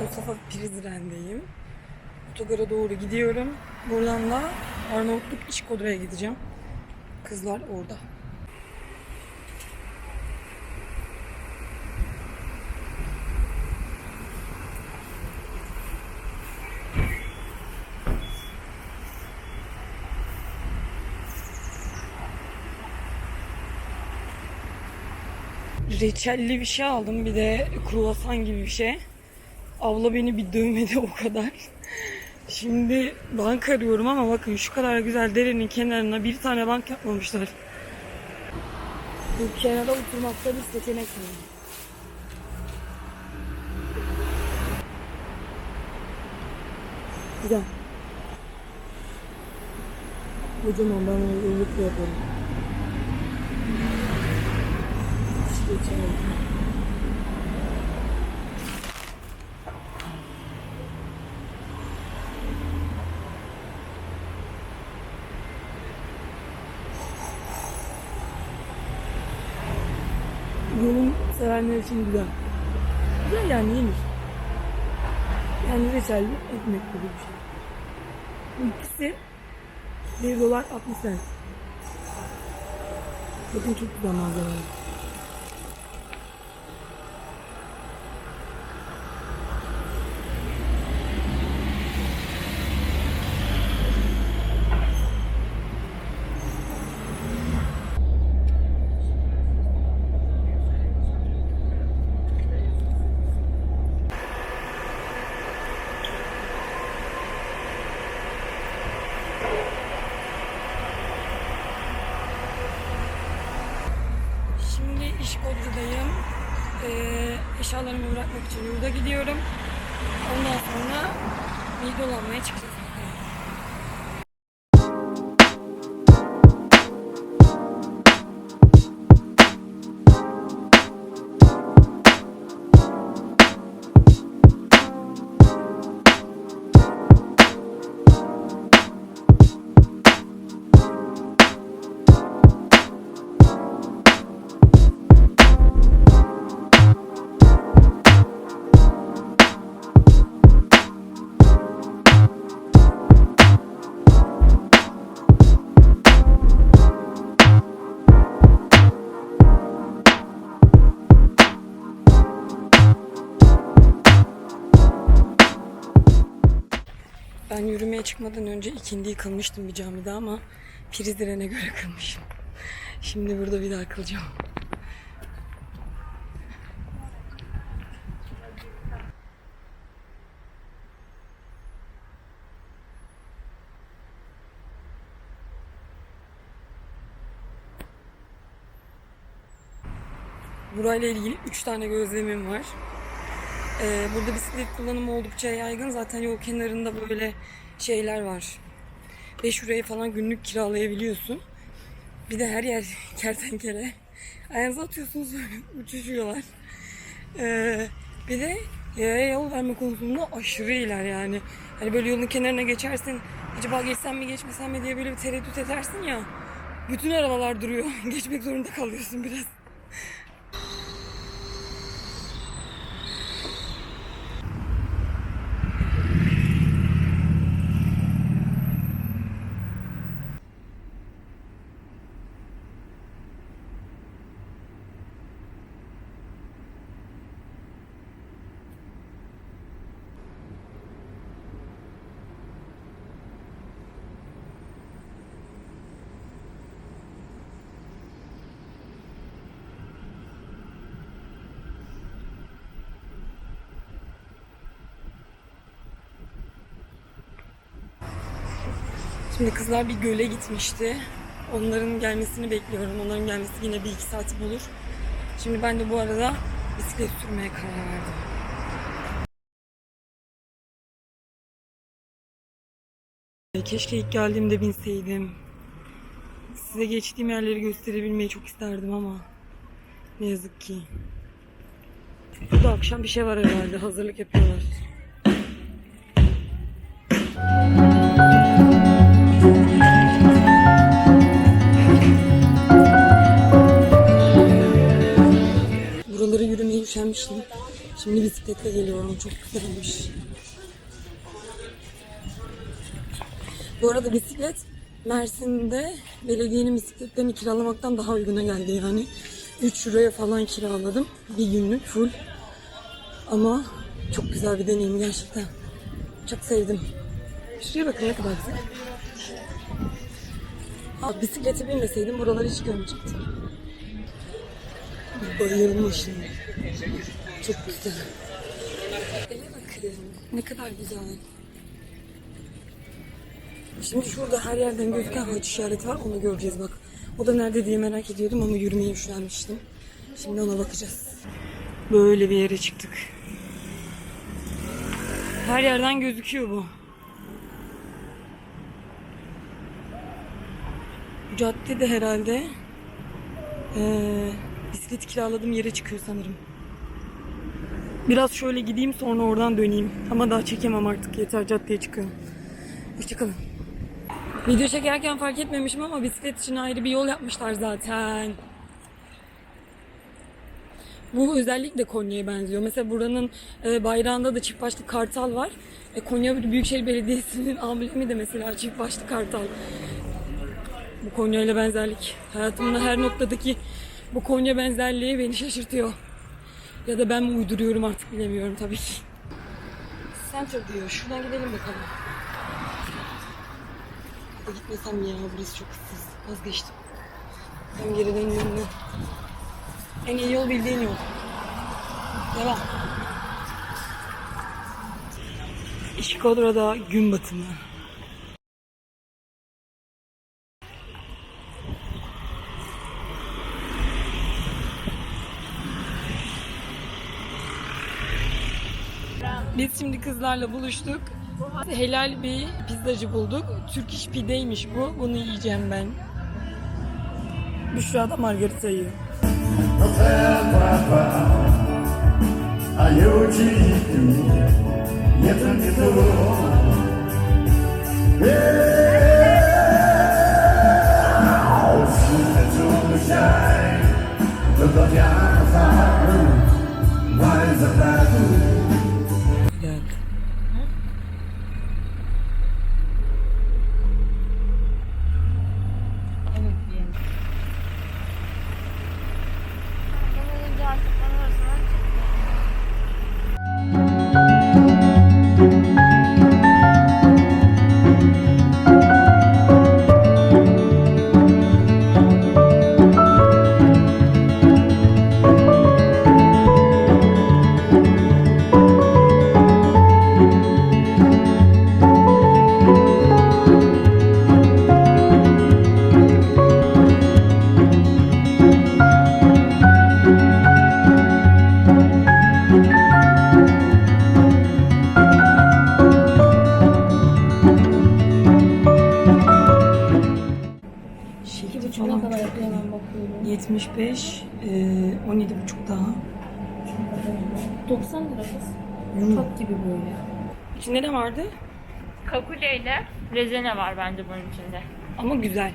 Kosovo Prizren'deyim. Otogara doğru gidiyorum. Buradan da Arnavutluk İşkodra'ya gideceğim. Kızlar orada. reçelli bir şey aldım. Bir de kruvasan gibi bir şey. Abla beni bir dövmedi o kadar. Şimdi bank arıyorum ama bakın şu kadar güzel derenin kenarına bir tane bank yapmamışlar. Bu kenara oturmakta bir seçenek mi? Güzel. Kocaman ben onu ılıkla içerim. Yolun sevenler için güzel. Güzel yani yenir. Yani reçelli ekmek gibi bir şey. Bu ikisi 1 dolar 60 cent. Bakın çok güzel malzemeler. Eşyalarımı bırakmak için yurda gidiyorum. Ondan sonra bir dolanmaya çıkacağız. Çıkmadan önce ikindi kılmıştım bir camide ama priz direne göre kılmışım. Şimdi burada bir daha kılacağım. Burayla ilgili 3 tane gözlemim var. Ee, burada bisiklet kullanımı oldukça yaygın. Zaten yol kenarında böyle şeyler var. 5 liraya falan günlük kiralayabiliyorsun. Bir de her yer kertenkele. Ayağınıza atıyorsunuz uçuşuyorlar. Ee, bir de yaya yol verme konusunda aşırı iyiler yani. Hani böyle yolun kenarına geçersin. Acaba geçsem mi geçmesem mi diye böyle bir tereddüt edersin ya. Bütün arabalar duruyor. Geçmek zorunda kalıyorsun biraz. Şimdi kızlar bir göle gitmişti. Onların gelmesini bekliyorum. Onların gelmesi yine bir iki saati bulur. Şimdi ben de bu arada bisiklet sürmeye karar verdim. Keşke ilk geldiğimde binseydim. Size geçtiğim yerleri gösterebilmeyi çok isterdim ama ne yazık ki. Burada akşam bir şey var herhalde. Hazırlık yapıyorlar. Üşenmiştim. Şimdi bisikletle geliyorum. Çok güzelmiş. Bu arada bisiklet Mersin'de belediyenin bisikletlerini kiralamaktan daha uyguna geldi yani. 3 euroya falan kiraladım. Bir günlük full. Ama çok güzel bir deneyim gerçekten. Çok sevdim. Şuraya bakın ne kadar güzel. Aa, bisiklete binmeseydim buraları hiç görmeyecektim. Bayılmışım. Çok güzel. Ele bakın. Ne kadar güzel. Şimdi şurada her yerden gözüken haç işareti var. Onu göreceğiz bak. O da nerede diye merak ediyordum ama yürümeye üşenmiştim. Şimdi ona bakacağız. Böyle bir yere çıktık. Her yerden gözüküyor bu. Bu cadde de herhalde eee bisiklet kiraladığım yere çıkıyor sanırım. Biraz şöyle gideyim sonra oradan döneyim. Ama daha çekemem artık yeter caddeye çıkıyorum. Hoşçakalın. Video çekerken fark etmemişim ama bisiklet için ayrı bir yol yapmışlar zaten. Bu özellikle Konya'ya benziyor. Mesela buranın e, bayrağında da çift başlı kartal var. E, Konya Büyükşehir Belediyesi'nin amblemi de mesela çift başlı kartal. Bu Konya ile benzerlik. Hayatımda her noktadaki bu Konya benzerliği beni şaşırtıyor. Ya da ben mi uyduruyorum artık bilemiyorum tabii ki. Center diyor. Şuradan gidelim bakalım. Hadi gitmesem ya. Burası çok ıssız. Vazgeçtim. Ben geri ben. En iyi yol bildiğin yol. Devam. İşkodra'da gün batımı. Biz şimdi kızlarla buluştuk. Helal bir pizzacı bulduk. Türk iş pideymiş bu. Bunu yiyeceğim ben. Büşra da margarita yiyor. Aí daha. 90 lira kız. Top gibi böyle. İçinde ne vardı? Kakule ile rezene var bence bunun içinde. Ama güzel.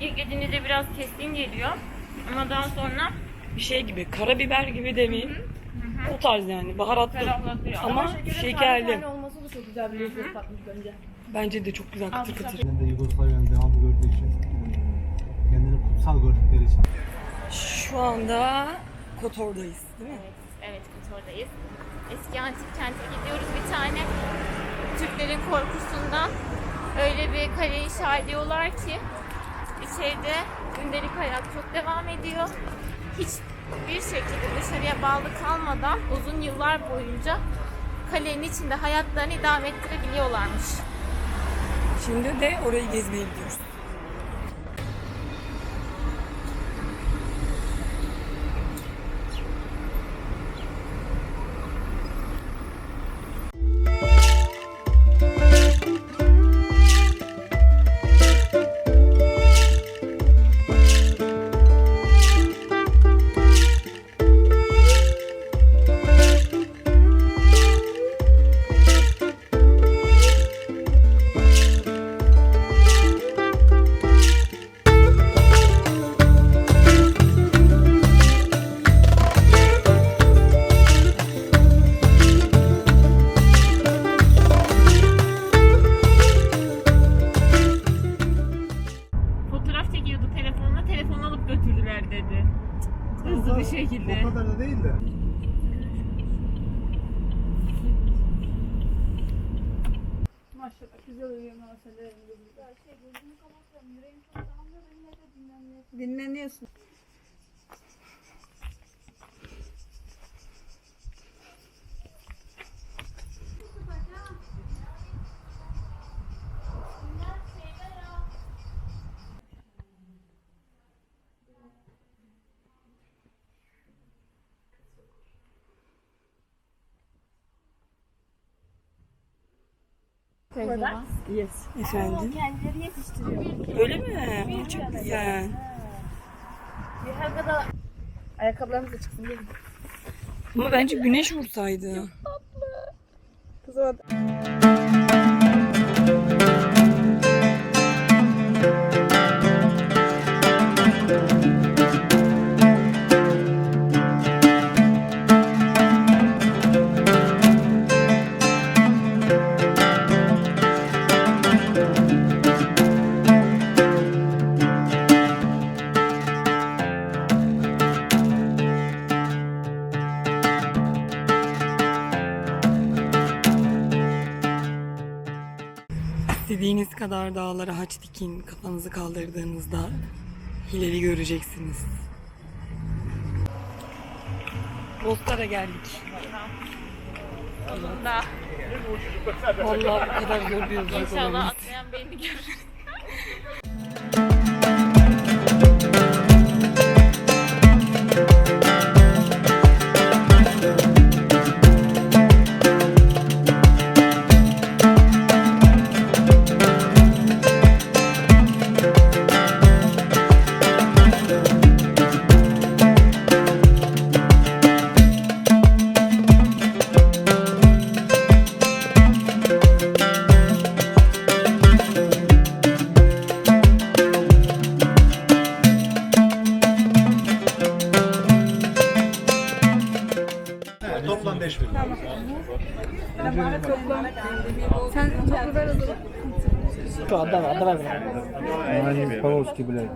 İlk yediğinizde biraz keskin geliyor. Ama daha sonra Bir şey gibi, karabiber gibi demeyeyim. O tarz yani, baharatlı. ferahlatıyor. Ama şekerli. Tane olması da çok güzel bir lezzet katmış bence. Bence de çok güzel kıtır kıtır. Kendinde Yugoslavya'nın devamlı gördüğü için, kendini kutsal gördükleri için. Şu anda Kotor'dayız değil mi? Evet, Kotor'dayız. Eski antik kente gidiyoruz bir tane. Türklerin korkusundan öyle bir kale inşa ediyorlar ki içeride gündelik hayat çok devam ediyor. Hiçbir şekilde dışarıya bağlı kalmadan uzun yıllar boyunca kalenin içinde hayatlarını idame ettirebiliyorlarmış. Şimdi de orayı gezmeye gidiyoruz. Dinleniyorsun. Maşallah. Dinleniyorsun. Efendim? Kendileri yetiştiriyor. Öyle mi? Aa, Çok güzel. Bir her kadar ayakkabılarımız da çıksın. Ama bence güneş vursaydı. Kız kadar dağlara haç dikin kafanızı kaldırdığınızda hilali göreceksiniz. Bozkır'a geldik. Sonunda. Vallahi bu kadar yolculuk İnşallah atlayan beni görür. 5 bin. Sen toplu ver o zaman. Pavlovski bile.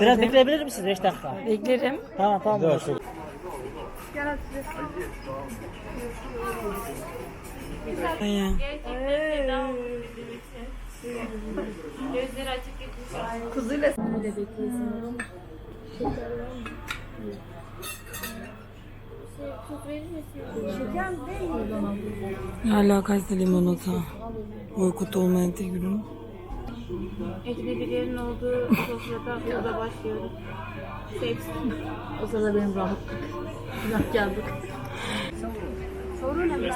Biraz bekleyebilir misiniz 5 dakika? Beklerim. Tamam tamam. Oldu bizim için. Gözleri açık gitmiş. Kuzuyla Hala Kayseri limonata. Boykot olmayan tek ürün. Ecnebilerin olduğu sofrada yola başlıyoruz. Sevsin. o sırada benim rahatlık. Günah geldik. Sorun ne?